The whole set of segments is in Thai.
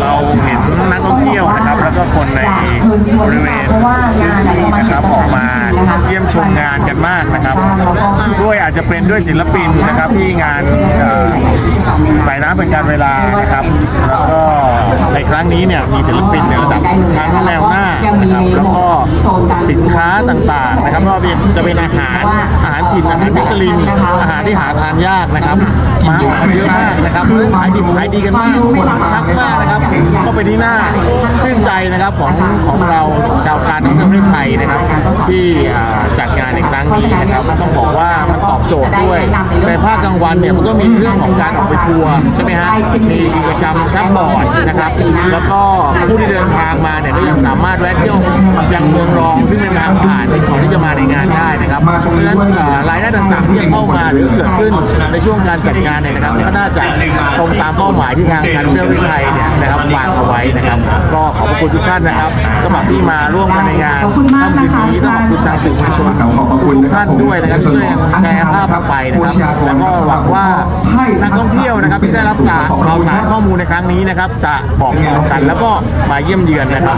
เราเห็นนักท่องเที่ยวนะครับ แล้วก็คนในบริเวณพื้นที่นะครับออกมาเยี่ยมชมงานกันมากนะครับ ด้วยอาจจะเป็นด้วยศิลปินนะครับที่งานสายน้ำเป็นการเวลานะครับแล้วก็ ครั้งนี้เนี่ยมีศิลปินในระดับชั้นแนวหน้านะครับแล้วก็สินค้าต่างๆนะครับก็จะเป็นอาหารอาหารถิ่นอาหารมิชลินอาหารที่หาทานยากนะครับมาออกกันเยอะมากนะครับขายดิบขายดีกันมากคนรักมากนะครับก็เป็นที่น่าชื่นใจนะครับของของเราชาวการท่องเที่ยวประเทศไทยนะครับ ที่จัดงานในครั้งนี้นะครับต้องบอกว่ามันตอบ โจทย์ด้วยในภาคกลางวันเนี่ยมันก็มีเรื่องของการออกไปทัวร์ใช่ไหมฮะมีกิจกรรมซับบอร์ดนะครับ แล้วก็ผู้ที่เดินทางมาเนี่ยก็ยังสามารถแวะเที่ยวยังเมืองรอง ซึ่งเป็นทางผ่านในก่อนที่จะมาในงานได้นะครับเพราะฉะนั้นเอ่อรายได้ต่างๆที่จะเข้ามาหรือเกิดขึ้นในช่วงการจัดงานเนี่ยนะครับก็น่าจะตรงตามเป้าหมายที่ทางการท่องเที่ยวประเทศไทยเนี่ยนะครับวางเอาไว้นะครับ ก็ขอบพระคุณทุกท่านนะครับสำหรับที่มาร่วมกันในงานขอบคุณมากนะคะำนี้ต้องขอบคุณทางสื่อมวลชนครับขอบพระ คุณทุกท่านด้วยนะครับที่ช่วยกันแชร์ภาพออกไปนะครับแล้วก็หวังว่านักท่องเที่ยวนะครับที่ได้รับสารข่าวสารข้อมูลในครั้งนี้นะครับ จะบอกต่อกันแล้วก็มาเยี่ยมเยือนนะครับ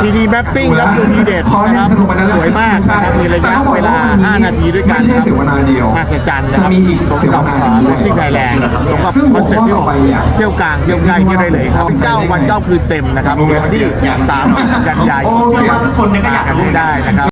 ทีดีแมปปิ้งและดูดีเด็ดนะครับสวยมากนะครับมีระยะเวลา 5 นาทีด้วยกันไม่ใช่เสวนาเดียวมาสจันนะครับจะมีอีกสมกับเสวนาหนึ่งด้วยซิ่งไทยแลนด์สมกับซึ่งคอนเซ็ปต์ที่บอกหัวข้อต่อไปเนี่ยเที่ยวกลางเที่ยวใกล้เที่ยวได้เลยครับเก้าวันเก้าคืนเต็มนะครับในวันที่ 30 กันยายนที่มากันให้ได้นะครับ